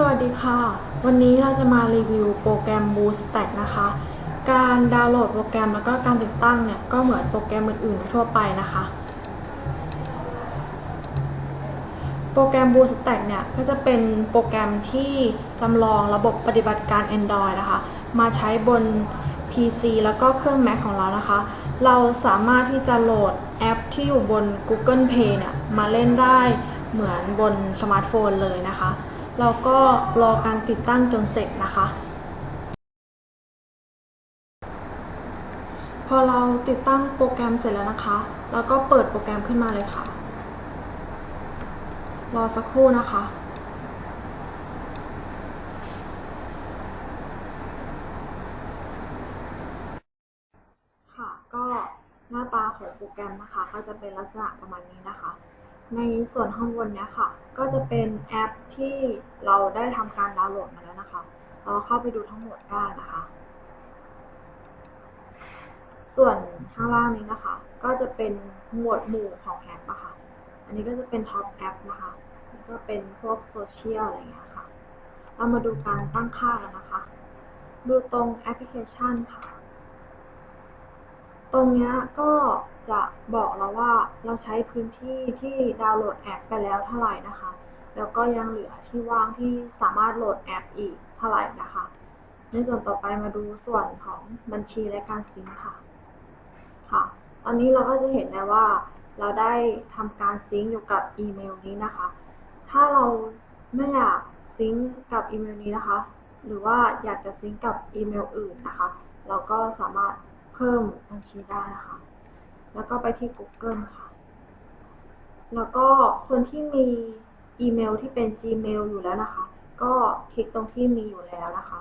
สวัสดีค่ะ วันนี้เราจะมารีวิวโปรแกรม BoostStack นะคะ การดาวน์โหลดโปรแกรมแล้วก็การติดตั้งเนี่ย ก็เหมือนโปรแกรมอื่นๆทั่วไปนะคะ โปรแกรม BoostStack เนี่ย ก็จะเป็นโปรแกรมที่จำลองระบบปฏิบัติการ Android นะคะ มาใช้บน PC แล้วก็เครื่อง Mac ของเรานะคะ เราสามารถที่จะโหลดแอปที่อยู่บน Google Play เนี่ย มาเล่นได้เหมือนบนสมาร์ทโฟนเลยนะคะ เราก็รอการติดตั้งจนเสร็จนะคะ พอเราติดตั้งโปรแกรมเสร็จแล้วนะคะเราก็เปิดโปรแกรมขึ้นมาเลยค่ะ รอสักครู่นะคะค่ะก็หน้าตาของโปรแกรมนะคะ ก็จะเป็นลักษณะประมาณนี้นะคะ ในส่วนข้างบนเนี้ยค่ะ ก็จะเป็นแอปที่เราได้ทำการดาวน์โหลดมาแล้วนะคะ เราเข้าไปดูทั้งหมดได้นะคะ ส่วนข้างล่างนี้นะคะ ก็จะเป็นหมวดหมู่ของแอปอะค่ะ อันนี้ก็จะเป็นท็อปแอปนะคะแล้วก็เป็นพวกโซเชียลอะไรอย่างเงี้ยค่ะ เรามาดูการตั้งค่ากันนะคะ ดูตรงแอปพลิเคชันค่ะ ตรงนี้ก็จะบอกเราว่าเราใช้พื้นที่ที่ดาวน์โหลดแอปไปแล้วเท่าไหร่นะคะ แล้วก็ยังเหลือที่ว่างที่สามารถโหลดแอปอีกเท่าไหร่นะคะ ในส่วนต่อไปมาดูส่วนของบัญชีและการซิงค่ะ ค่ะ ตอนนี้เราก็จะเห็นได้ว่า เราได้ทำการซิงอยู่กับอีเมลนี้นะคะ ถ้าเราไม่อยากซิงกับอีเมลนี้นะคะ หรือว่าอยากจะซิงกับอีเมลอื่นนะคะ เราก็สามารถ เพิ่มบัญชีได้นะคะแล้วก็ไปที่ Google ค่ะ แล้วก็คนที่มีอีเมลที่เป็น Gmail อยู่แล้วนะคะ ก็คลิกตรงที่มีอยู่แล้วนะคะ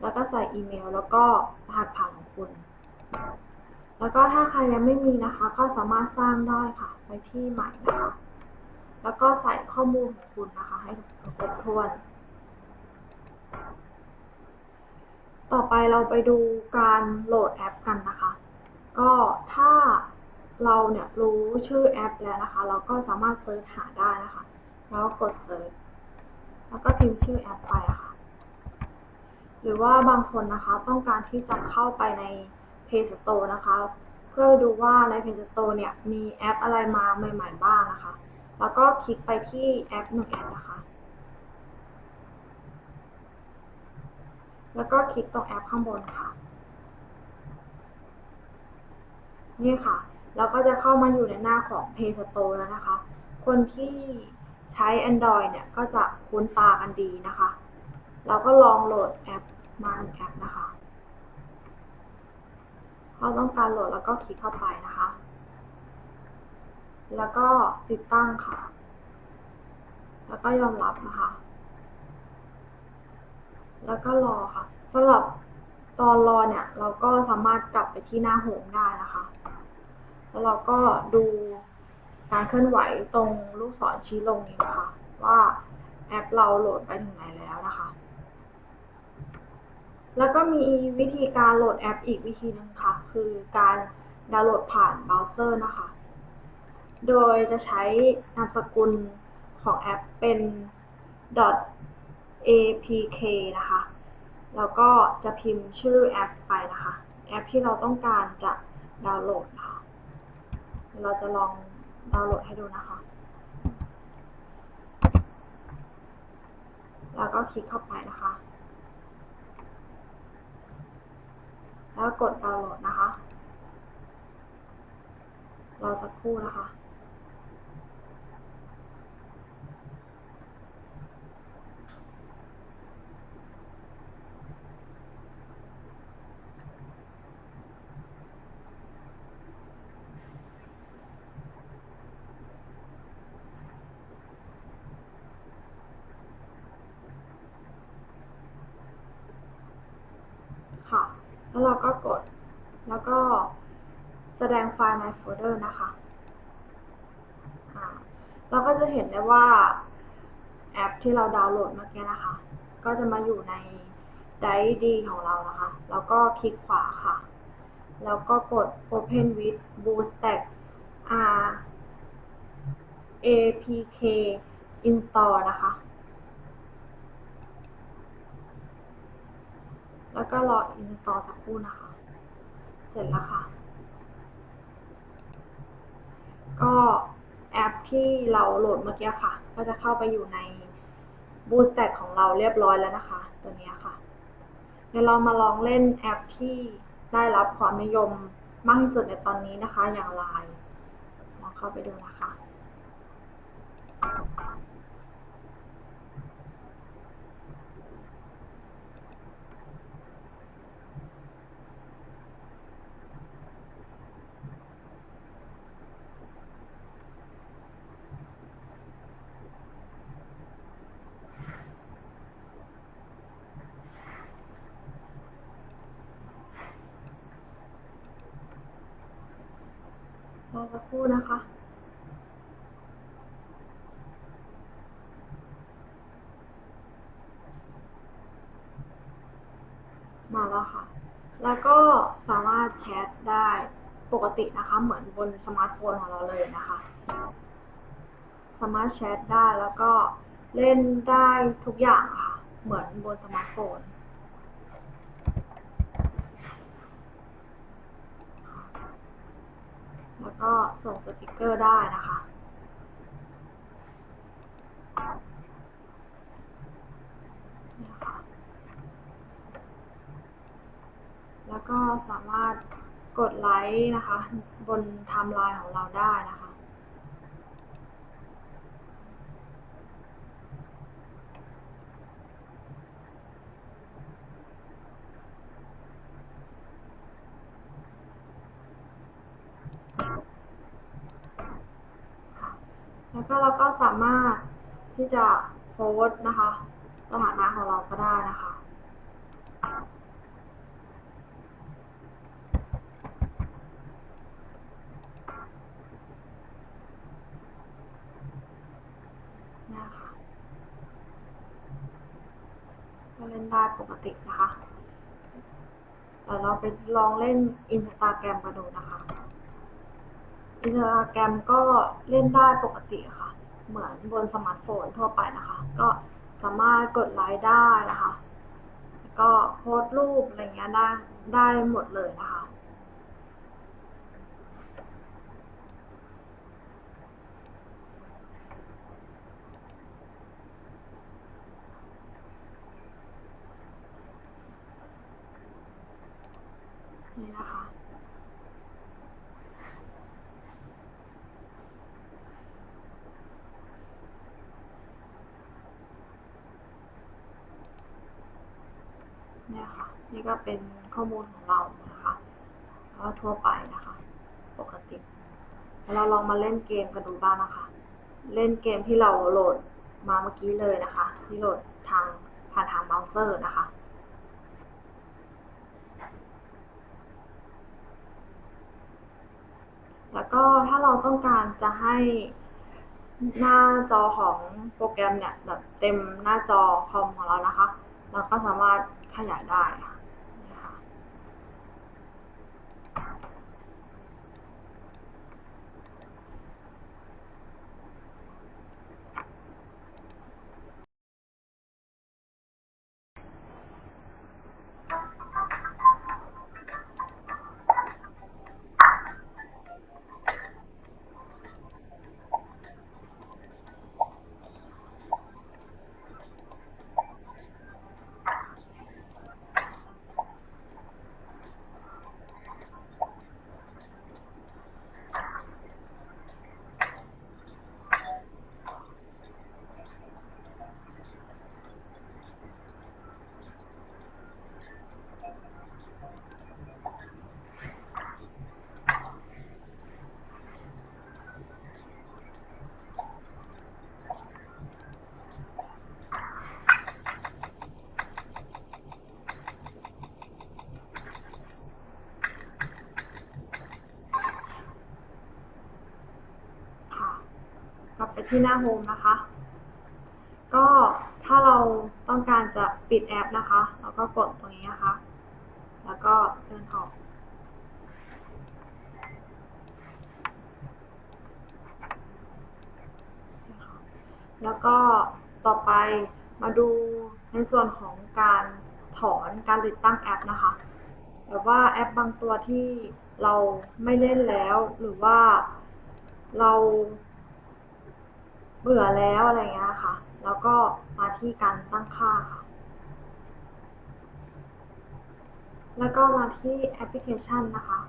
แล้วก็ใส่อีเมลแล้วก็รหัสผ่านของคุณ แล้วก็ถ้าใครยังไม่มีนะคะ ก็สามารถสร้างได้ค่ะ ไปที่ใหม่นะคะ แล้วก็ใส่ข้อมูลของคุณนะคะ ให้ครบถ้วน ต่อไปเราไปดูการโหลดแอปกันนะคะ ก็ถ้าเราเนี่ยรู้ชื่อแอปแล้วนะคะ เราก็สามารถเซิร์ชหาได้นะคะ แล้วกดเซิร์ชแล้วก็พิมพ์ชื่อแอปไปะค่ะ หรือว่าบางคนนะคะต้องการที่จะเข้าไปใน Play Store นะคะ เพื่อดูว่าใน Play Store เนี่ยมีแอปอะไรมาใหม่ ๆ บ้างนะคะ แล้วก็คลิกไปที่แอปหนึ่งแอปนะคะ แล้วก็คลิกตรงแอปข้างบนค่ะ นี่ค่ะ เราก็จะเข้ามาอยู่ในหน้าของ Play Store แล้วนะคะ คนที่ใช้ Android เนี่ยก็จะคุ้นตากันดีนะคะ เราก็ลองโหลดแอปมาหนึ่งแอปนะคะเราต้องการโหลดแล้วก็คลิกเข้าไปนะคะ แล้วก็ติดตั้งค่ะ แล้วก็ยอมรับนะคะ แล้วก็รอค่ะสำหรับตอนรอเนี่ย เราก็สามารถกลับไปที่หน้าโฮมได้นะคะ แล้วเราก็ดูการเคลื่อนไหวตรงลูกศรชี้ลงนี้นะคะ ว่าแอปเราโหลดไปถึงไหนแล้วนะคะ แล้วก็มีวิธีการโหลดแอปอีกวิธีหนึ่งค่ะ คือการดาวน์โหลดผ่านเบราว์เซอร์นะคะ โดยจะใช้นามสกุลของแอปเป็น .apk นะคะ แล้วก็จะพิมพ์ชื่อแอปไปนะคะ แอปที่เราต้องการจะดาวน์โหลดนะคะเราจะลองดาวน์โหลดให้ดูนะคะ แล้วก็คลิกเข้าไปนะคะ แล้วกดดาวน์โหลดนะคะรอสักครู่นะคะ แล้วเราก็กด แล้วก็แสดงไฟล์ในโฟลเดอร์นะคะเราก็จะเห็นได้ว่าแอปที่เราดาวน์โหลดเมื่อกี้นะคะ ก็จะมาอยู่ในไดรฟ์ดีของเรานะคะ แล้วก็คลิกขวาค่ะ แล้วก็กด Open with BoostStack R APK Install นะคะ แล้วก็รออินสตอลสักครู่นะคะ เสร็จแล้วค่ะ ก็แอปที่เราโหลดเมื่อกี้ค่ะ ก็จะเข้าไปอยู่ในบูสแต็กของเราเรียบร้อยแล้วนะคะ ตัวนี้ค่ะ เดี๋ยวเรามาลองเล่นแอปที่ได้รับความนิยมมากที่สุดในตอนนี้นะคะ อย่างไลน์ลองเข้าไปดูนะคะ รอสักครู่นะคะมาแล้วค่ะ แล้วก็สามารถแชทได้ปกตินะคะ เหมือนบนสมาร์ทโฟนของเราเลยนะคะ สามารถแชทได้แล้วก็เล่นได้ทุกอย่างค่ะ เหมือนบนสมาร์ทโฟน แล้ว ก็ส่งสติกเกอร์ได้นะคะนะคะ แล้วก็สามารถกดไลค์นะคะ บนไทม์ไลน์ของเราได้นะคะ แล้วก็เราก็สามารถที่จะโพสต์นะคะสถานะของเราก็ได้นะคะนี่ค่ะก็เล่นได้ปกตินะคะแต่เราไปลองเล่นอินสตาแกรมกันดูนะคะ อินสตาแกรมก็เล่นได้ปกติค่ะ เหมือนบนสมาร์ทโฟนทั่วไปนะคะ ก็สามารถกดไลค์ได้นะคะ ก็โพสต์รูปอะไรเงี้ยได้ได้หมดเลยนะคะ นี่นะคะ เนี่ยค่ะ นี่ก็เป็นข้อมูลของเรานะคะก็ทั่วไปนะคะ ปกติแล้วเราลองมาเล่นเกมกันดูบ้างนะคะ เล่นเกมที่เราโหลดมาเมื่อกี้เลยนะคะ ที่โหลดทางผ่านทางเบราว์เซอร์นะคะแล้วก็ถ้าเราต้องการจะให้หน้าจอของโปรแกรมเนี่ยแบบเต็มหน้าจอคอมของเรานะคะ เราก็สามารถ ขยายได้ค่ะนี่ค่ะ ค่ะ กลับไป ที่หน้าโฮมนะคะ ก็ถ้าเราต้องการจะปิดแอปนะคะ เราก็กดตรงนี้นะคะ แล้วก็เลื่อนออกแล้วก็ต่อไปมาดูในส่วนของการถอนการติดตั้งแอปนะคะแบบว่าแอปบางตัวที่เราไม่เล่นแล้วหรือว่าเรา เบื่อแล้วอะไรเงี้ยค่ะ แล้วก็มาที่การตั้งค่าค่ะ แล้วก็มาที่แอปพลิเคชันนะคะ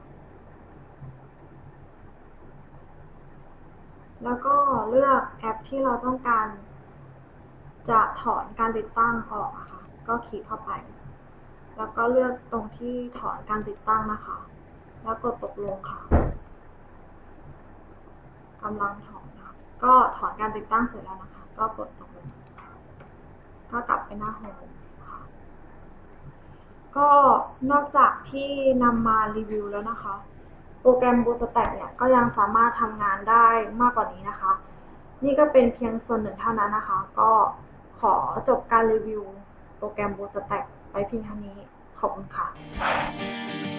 แล้วก็เลือกแอปที่เราต้องการ จะถอนการติดตั้งออกอะคะ ก็คลิกเข้าไป แล้วก็เลือกตรงที่ถอนการติดตั้งนะคะ แล้วกดตกลงค่ะกำลังถอน ก็ถอนการติดตั้งเสร็จแล้วนะคะ ก็กดตกลงก็กลับไปหน้าโฮมค่ะ ก็นอกจากที่นำมารีวิวแล้วนะคะ โปรแกรม BlueStack เนี่ยก็ยังสามารถทำงานได้มากกว่านี้นะคะ นี่ก็เป็นเพียงส่วนหนึ่งเท่านั้นนะคะ ก็ขอจบการรีวิวโปรแกรม BlueStack ไปเพียงเท่านี้ขอบคุณค่ะ